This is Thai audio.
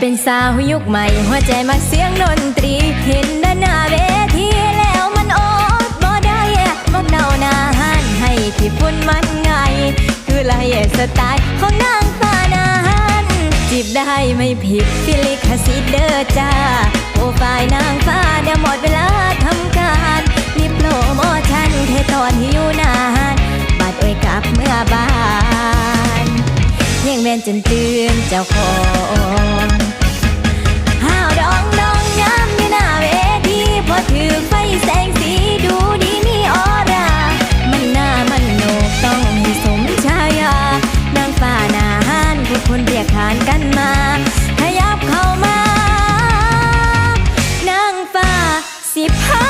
เป็นสาวยุคใหม่ หัวใจมักเสียงดนตรี เห็นด้านหน้าเวทีแล้วมันอดบ่ได้บอกเดาหน้าหันให้ที่พุ่นมันไง คือลายสไตล์ของนางฟ้านานจีบได้ไม่ผิดฟิลิคสิทธิ์เด้อจ้าโปรไฟล์นางฟ้าเดี๋ยวหมดเวลาทำการนี่โปรโมชั่นแค่ตอนที่อยู่นานบัดไว้กลับเมื่อบ้าน ยังแม่นจนตื่นเจ้าของ 是怕